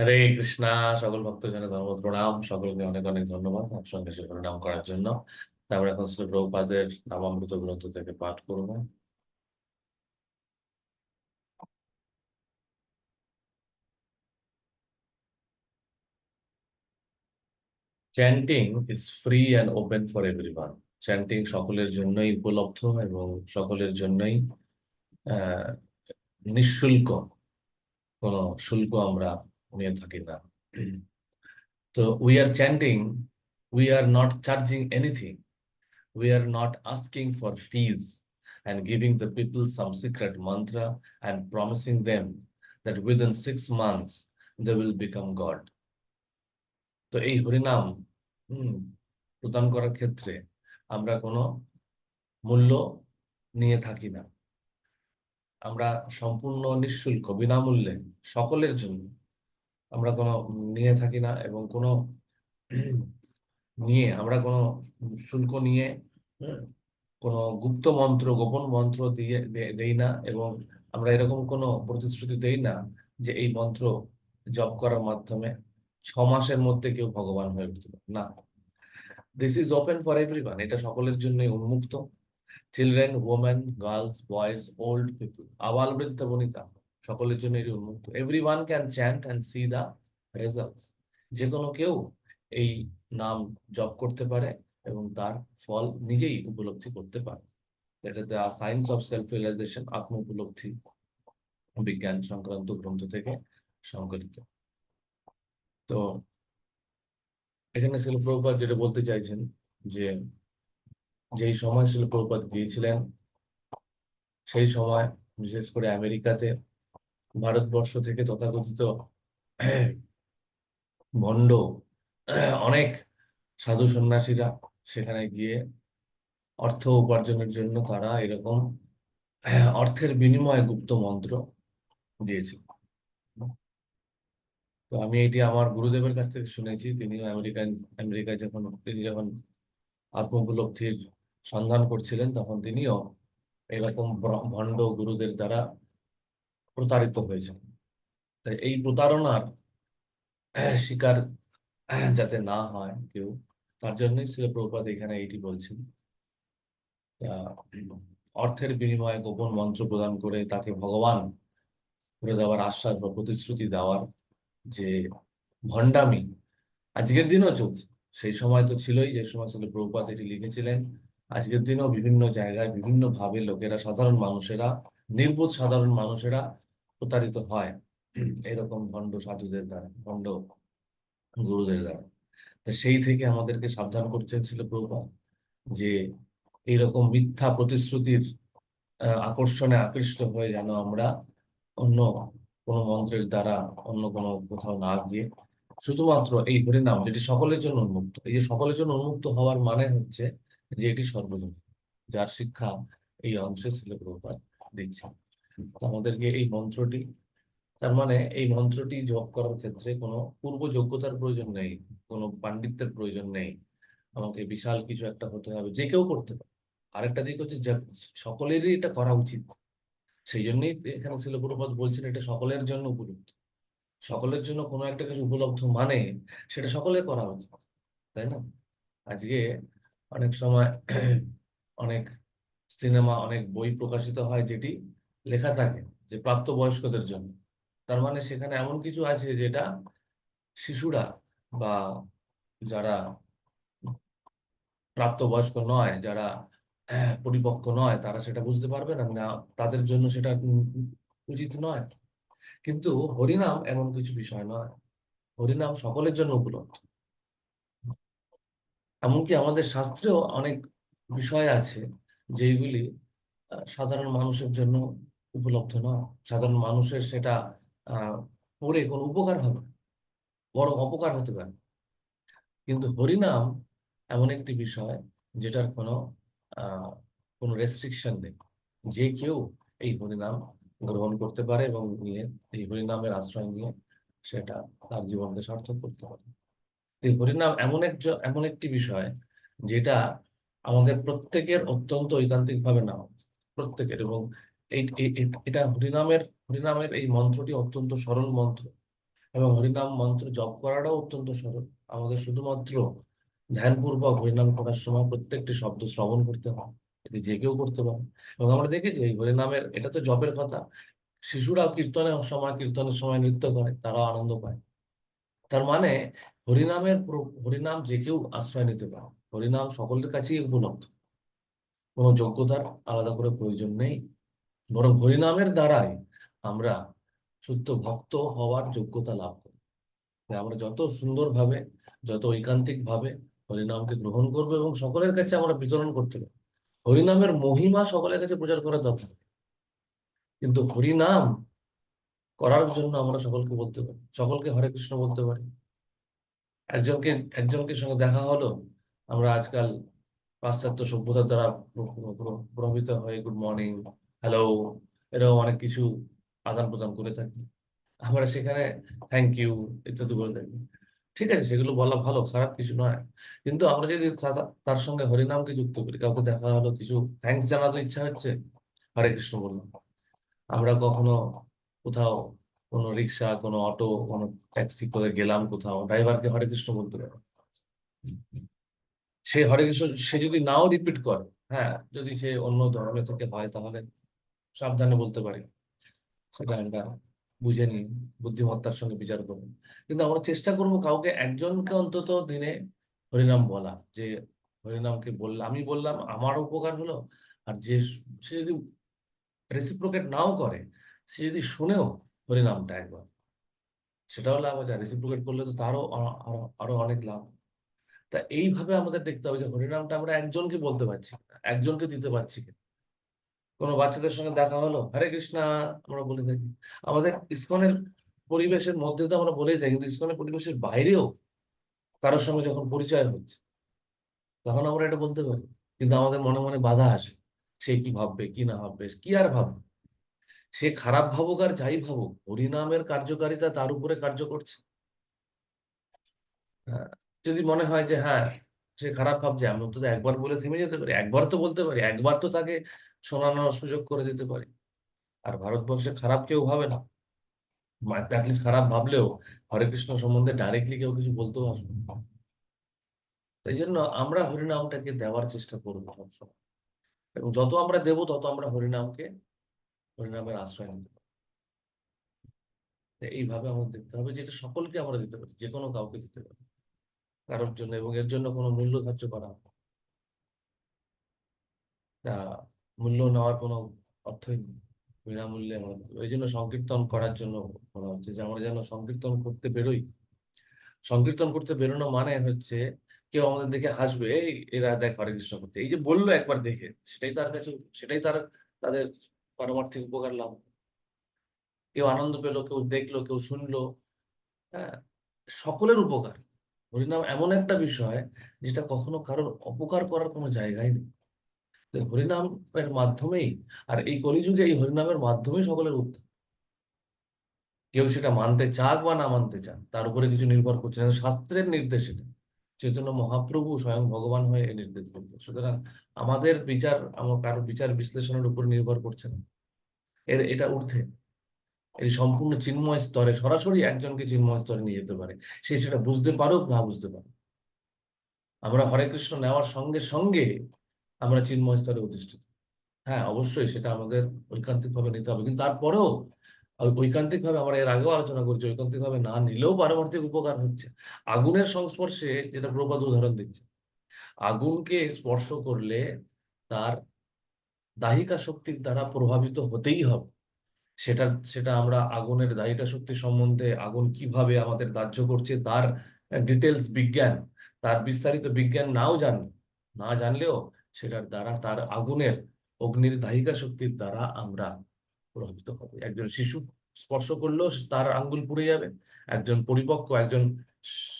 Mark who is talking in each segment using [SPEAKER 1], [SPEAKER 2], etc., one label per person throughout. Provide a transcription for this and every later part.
[SPEAKER 1] হরে কৃষ্ণা সকল ভক্তজন ধর্ম প্রণাম সকলকে অনেক অনেক ধন্যবাদ সঙ্গে সে প্রণাম করার জন্য তারপরে এখন শ্রী প্রভুপাদের নামামৃত গ্রন্থ থেকে পাঠ করবো chanting is free and open for everyone chanting সকলের জন্যই উপলব্ধ এবং সকলের জন্যই নিঃশুল্ক কোনো শুল্ক আমরা নিয়ে থাকি না তো we are chanting we are not charging anything we are not asking for fees and giving the people some secret mantra and promising them that within six months they will become God. তো এই হরিনাম প্রদান করার ক্ষেত্রে আমরা কোনো মূল্য নিয়ে থাকি না আমরা সম্পূর্ণ নিঃশুল্ক বিনামূল্যে সকলের জন্য আমরা কোনো নিয়ে থাকি না এবং কোনো নিয়ে আমরা কোনো শুল্ক নিয়ে কোনো গুপ্ত মন্ত্র গোপন মন্ত্র দিয়ে দেই না এবং আমরা এরকম কোনো প্রতিশ্রুতি দেই না যে এই মন্ত্র জপ করার মাধ্যমে ছ মাসের মধ্যে কেউ ভগবান হয়ে উঠতে পারে না this is open for everyone এটা সকলের জন্য উন্মুক্ত children women girls boys old people আবাল বৃদ্ধ বনিতা সকলের জন্য এটি উন্মুক্ত everyone can chant and see the results যে কোনো কেউ এই নাম জপ করতে পারে এবং তার ফল নিজেই উপলব্ধি করতে পারে এটা the science of self realisation আত্ম উপলব্ধি বিজ্ঞান সংক্রান্ত গ্রন্থ থেকে সংকলিত তো এখানে শিলপ্রপাত যেটা বলতে চাইছেন যে যেই সময় শিলপ্রপাত গিয়েছিলেন সেই সময় বিশেষ করে আমেরিকাতে ভারতবর্ষ থেকে তথাকথিত ভণ্ড অনেক সাধু সন্ন্যাসীরা সেখানে গিয়ে অর্থ উপার্জনের জন্য তারা এরকম অর্থের বিনিময়ে গুপ্ত মন্ত্র দিয়েছে তো আমি এটি আমার গুরুদেবের কাছ থেকে শুনেছি তিনি আমেরিকান আমেরিকায় যখন তিনি যখন আত্মোপলব্ধির সন্ধান করছিলেন তখন তিনিও এরকম ভণ্ড গুরুদের দ্বারা প্রতারিত হয়েছে তাই এই প্রতারণার শিকার যাতে না হয় কেউ তার জন্যই ছিল এখানে এটি বলছেন অর্থের বিনিময়ে গোপন মন্ত্র প্রদান করে তাকে ভগবান করে দেওয়ার আশ্বাস বা প্রতিশ্রুতি দেওয়ার যে ভণ্ডামি আজকের দিনও চলছে সেই সময় তো ছিলই যে সময় ছিল প্রভুপাত এটি লিখেছিলেন আজকের দিনও বিভিন্ন জায়গায় বিভিন্নভাবে লোকেরা সাধারণ মানুষেরা নির্বোধ সাধারণ মানুষেরা প্রতারিত হয় এরকম ভণ্ড সাধুদের দ্বারা ভণ্ড গুরুদের দ্বারা তা সেই থেকে আমাদেরকে সাবধান করছেন ছিল প্রভা যে এরকম মিথ্যা প্রতিশ্রুতির আকর্ষণে আকৃষ্ট হয়ে যেন আমরা অন্য কোনো মন্ত্রের দ্বারা অন্য কোনো কোথাও না গিয়ে শুধুমাত্র এই হরিনাম যেটি সকলের জন্য উন্মুক্ত এই যে সকলের জন্য উন্মুক্ত হওয়ার মানে হচ্ছে যে এটি সর্বজনীন যার শিক্ষা এই অংশে ছিল প্রভুপাত দিচ্ছে আমাদেরকে এই মন্ত্রটি তার মানে এই মন্ত্রটি জপ করার ক্ষেত্রে কোনো পূর্ব যোগ্যতার প্রয়োজন নেই কোনো পাণ্ডিত্যের প্রয়োজন নেই আমাকে বিশাল কিছু একটা হতে হবে যে কেউ করতে পারে আরেকটা দিক হচ্ছে সকলেরই এটা করা উচিত সেই জন্যই এখানে ছিল প্রপাত বলছেন এটা সকলের জন্য উপলব্ধ সকলের জন্য কোনো একটা কিছু উপলব্ধ মানে সেটা সকলে করা উচিত তাই না আজকে অনেক সময় অনেক সিনেমা অনেক বই প্রকাশিত হয় যেটি লেখা থাকে যে প্রাপ্তবয়স্কদের জন্য তার মানে সেখানে এমন কিছু আছে যেটা শিশুরা বা যারা প্রাপ্তবয়স্ক নয় যারা পরিপক্ক নয় তারা সেটা বুঝতে পারবে না না মানে তাদের জন্য সেটা উচিত নয় কিন্তু হরিনাম এমন কিছু বিষয় নয় হরিনাম সকলের জন্য উপলব্ধ এমনকি আমাদের শাস্ত্রেও অনেক বিষয় আছে যেগুলি সাধারণ মানুষের জন্য উপলব্ধ না সাধারণ মানুষের সেটা পরে কোনো উপকার হবে বড় অপকার হতে পারে কিন্তু হরিনাম এমন একটি বিষয় যেটার কোনো কোনো রেস্ট্রিকশন নেই যে কেউ এই হরিনাম গ্রহণ করতে পারে এবং নিয়ে এই হরিনামের আশ্রয় নিয়ে সেটা তার জীবনকে সার্থক করতে পারে এই হরিনাম এমন এক এমন একটি বিষয় যেটা আমাদের প্রত্যেকের অত্যন্ত ঐকান্তিকভাবে নেওয়া প্রত্যেকের এবং এটা হরিনামের হরিনামের এই মন্ত্রটি অত্যন্ত সরল মন্ত্র এবং হরিনাম মন্ত্র জপ করাটাও অত্যন্ত সরল আমাদের শুধুমাত্র ধ্যানপূর্বক হরিনাম করার সময় প্রত্যেকটি শব্দ শ্রবণ করতে হয় এটি যে কেউ করতে পারে এবং আমরা দেখেছি এই হরিনামের এটা তো জপের কথা শিশুরাও কীর্তনের সময় কীর্তনের সময় নৃত্য করে তারাও আনন্দ পায় তার মানে হরিনামের হরিনাম যে কেউ আশ্রয় নিতে পারে হরিনাম সকলের কাছেই উপলব্ধ কোনো যোগ্যতার আলাদা করে প্রয়োজন নেই বরং হরিনামের দ্বারাই আমরা শুদ্ধ ভক্ত হওয়ার যোগ্যতা লাভ করি আমরা যত সুন্দরভাবে যত ঐকান্তিকভাবে হরিনামকে গ্রহণ করবো এবং সকলের কাছে আমরা বিতরণ করতে পারি হরিনামের মহিমা সকলের কাছে প্রচার করা দরকার কিন্তু হরিনাম করার জন্য আমরা সকলকে বলতে পারি সকলকে হরে কৃষ্ণ বলতে পারি একজনকে একজনকে সঙ্গে দেখা হলো আমরা আজকাল পাশ্চাত্য সভ্যতার দ্বারা প্রভাবিত হয়ে গুড মর্নিং হ্যালো এরকম অনেক কিছু আদান প্রদান করে থাকি আমরা সেখানে থ্যাংক ইউ ইত্যাদি বলে থাকি ঠিক আছে সেগুলো বলা ভালো খারাপ কিছু নয় কিন্তু আমরা যদি তার সঙ্গে হরিনামকে যুক্ত করি কাউকে দেখা হলো কিছু থ্যাংকস তো ইচ্ছা হচ্ছে হরে কৃষ্ণ বললাম আমরা কখনো কোথাও কোনো রিক্সা কোনো অটো কোনো ট্যাক্সি করে গেলাম কোথাও ড্রাইভারকে হরে কৃষ্ণ বলতে পারে সে হরে কৃষ্ণ সে যদি নাও রিপিট করে হ্যাঁ যদি সে অন্য ধর্মে থেকে হয় তাহলে সাবধানে বলতে পারি সেটা আমরা বুঝে নিই বুদ্ধিমত্তার সঙ্গে বিচার করব কিন্তু আমরা চেষ্টা করব কাউকে একজনকে অন্তত দিনে হরিনাম বলা যে হরিনামকে বললাম আমি বললাম আমার উপকার হলো আর যে সে যদি রেসিপ্রোকেট নাও করে সে যদি শুনেও হরিনামটা একবার সেটাও লাভ আছে রেসিপ্রোকেট করলে তো তারও আরো অনেক লাভ তা এইভাবে আমাদের দেখতে হবে যে হরিনামটা আমরা একজনকে বলতে পারছি একজনকে দিতে পারছি কিনা কোনো বাচ্চাদের সঙ্গে দেখা হলো হরে কৃষ্ণা আমরা বলে থাকি আমাদের ইস্কনের পরিবেশের মধ্যে তো আমরা বলেই যাই কিন্তু ইস্কনের পরিবেশের বাইরেও কারোর সঙ্গে যখন পরিচয় হচ্ছে তখন আমরা এটা বলতে পারি কিন্তু আমাদের মনে মনে বাধা আসে সে কি ভাববে কি না ভাববে কি আর ভাববে সে খারাপ ভাবুক আর যাই ভাবুক হরিনামের কার্যকারিতা তার উপরে কার্য করছে হ্যাঁ, যদি মনে হয় যে হ্যাঁ সে খারাপ ভাবছে আমি তো একবার বলে থেমে যেতে পারি একবার তো বলতে পারি একবার তো তাকে শোনানোর সুযোগ করে দিতে পারি আর ভারতবর্ষে খারাপ কেউ ভাবে না অ্যাটলিস্ট মানে খারাপ ভাবলেও হরে কৃষ্ণ সম্বন্ধে ডাইরেক্টলি কেউ কিছু বলতেও আসবে না তাই জন্য আমরা হরিনামটাকে দেওয়ার চেষ্টা করব সবসময় এবং যত আমরা দেব তত আমরা হরিনামকে হরিনামের আশ্রয় নিতে পারি এইভাবে আমাদের দেখতে হবে যে এটা সকলকে আমরা দিতে পারি যে কোনো কাউকে দিতে পারি কারোর জন্য এবং এর জন্য কোনো মূল্য ধার্য করা মূল্য নেওয়ার কোনো অর্থই নেই বিনামূল্যে আমাদের ওই জন্য সংকীর্তন করার জন্য বলা হচ্ছে যে আমরা যেন সংকীর্তন করতে বেরোই সংকীর্তন করতে বেরোনো মানে হচ্ছে কেউ আমাদের দেখে হাসবে এই এরা দেখ হরে কৃষ্ণ করতে এই যে বললো একবার দেখে সেটাই তার কাছে সেটাই তার তাদের পারমার্থিক উপকার লাভ কেউ আনন্দ পেলো কেউ দেখলো কেউ শুনলো হ্যাঁ সকলের উপকার হরিনাম এমন একটা বিষয় যেটা কখনো কারোর অপকার করার কোনো জায়গাই নেই হরিনামের মাধ্যমেই আর এই কলিযুগে এই হরিনামের মাধ্যমেই সকলের উত্থান কেউ সেটা মানতে চাক বা না মানতে চান তার উপরে কিছু নির্ভর করছে না শাস্ত্রের নির্দেশ এটা চৈতন্য মহাপ্রভু স্বয়ং ভগবান হয়ে এই নির্দেশ করছে সুতরাং আমাদের বিচার আমার কারো বিচার বিশ্লেষণের উপর নির্ভর করছে না এর এটা ঊর্ধ্বে এটি সম্পূর্ণ চিন্ময় স্তরে সরাসরি একজনকে চিন্ময় স্তরে নিয়ে যেতে পারে সে সেটা বুঝতে পারুক না বুঝতে পারুক আমরা হরে কৃষ্ণ নেওয়ার সঙ্গে সঙ্গে আমরা চিন্ময় স্তরে অধিষ্ঠিত হ্যাঁ অবশ্যই সেটা আমাদের ভাবে নিতে হবে কিন্তু তারপরেও ভাবে আমরা এর আগেও আলোচনা করছি ঐকান্তিকভাবে না নিলেও পারমার্থিক উপকার হচ্ছে আগুনের সংস্পর্শে যেটা প্রবাদ উদাহরণ দিচ্ছে আগুনকে স্পর্শ করলে তার দাহিকা শক্তির দ্বারা প্রভাবিত হতেই হবে সেটা সেটা আমরা আগুনের দাহিকা শক্তি সম্বন্ধে আগুন কিভাবে আমাদের দাহ্য করছে তার ডিটেলস বিজ্ঞান তার বিস্তারিত বিজ্ঞান নাও জানি না জানলেও সেটার দ্বারা তার আগুনের অগ্নির দাহিকা শক্তির দ্বারা আমরা প্রভাবিত হব একজন শিশু স্পর্শ করলেও তার আঙ্গুল পুড়ে যাবে একজন পরিপক্ক একজন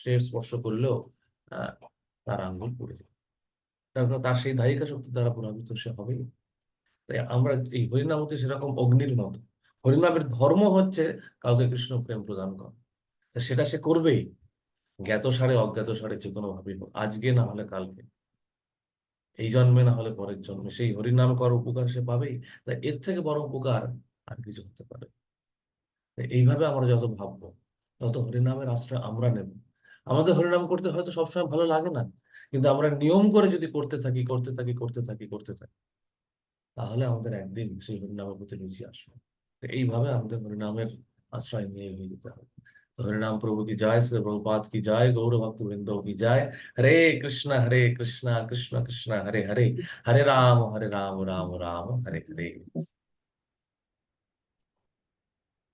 [SPEAKER 1] সে স্পর্শ করলেও তার আঙ্গুল পুড়ে যাবে তারপর তার সেই দায়িকা শক্তি দ্বারা প্রভাবিত সে হবেই তাই আমরা এই হরিনাম হচ্ছে সেরকম অগ্নির মতো হরিনামের ধর্ম হচ্ছে কাউকে কৃষ্ণ প্রেম প্রদান করা সেটা সে করবেই জ্ঞাত সারে অজ্ঞাত সারে যে কোনো ভাবেই হোক আজকে না হলে কালকে এই জন্মে না হলে পরের জন্মে সেই হরিনাম কর উপকার সে পাবেই তাই এর থেকে বড় উপকার আর কিছু হতে পারে এইভাবে আমরা যত ভাববো তত হরিনামের আশ্রয় আমরা নেব আমাদের হরিনাম করতে হয়তো সবসময় ভালো লাগে না কিন্তু আমরা নিয়ম করে যদি করতে থাকি করতে থাকি করতে থাকি করতে থাকি তাহলে আমাদের একদিন সেই হরিনামের প্রতি রুচি আসবে এইভাবে আমাদের হরিনামের আশ্রয় নিয়ে এগিয়ে যেতে হবে नाम तो प्रभु की जाय से प्रभुपात की जाय गौर भक्त बिंदो की जाय हरे कृष्ण हरे कृष्ण कृष्ण कृष्ण हरे हरे हरे राम हरे राम राम राम हरे हरे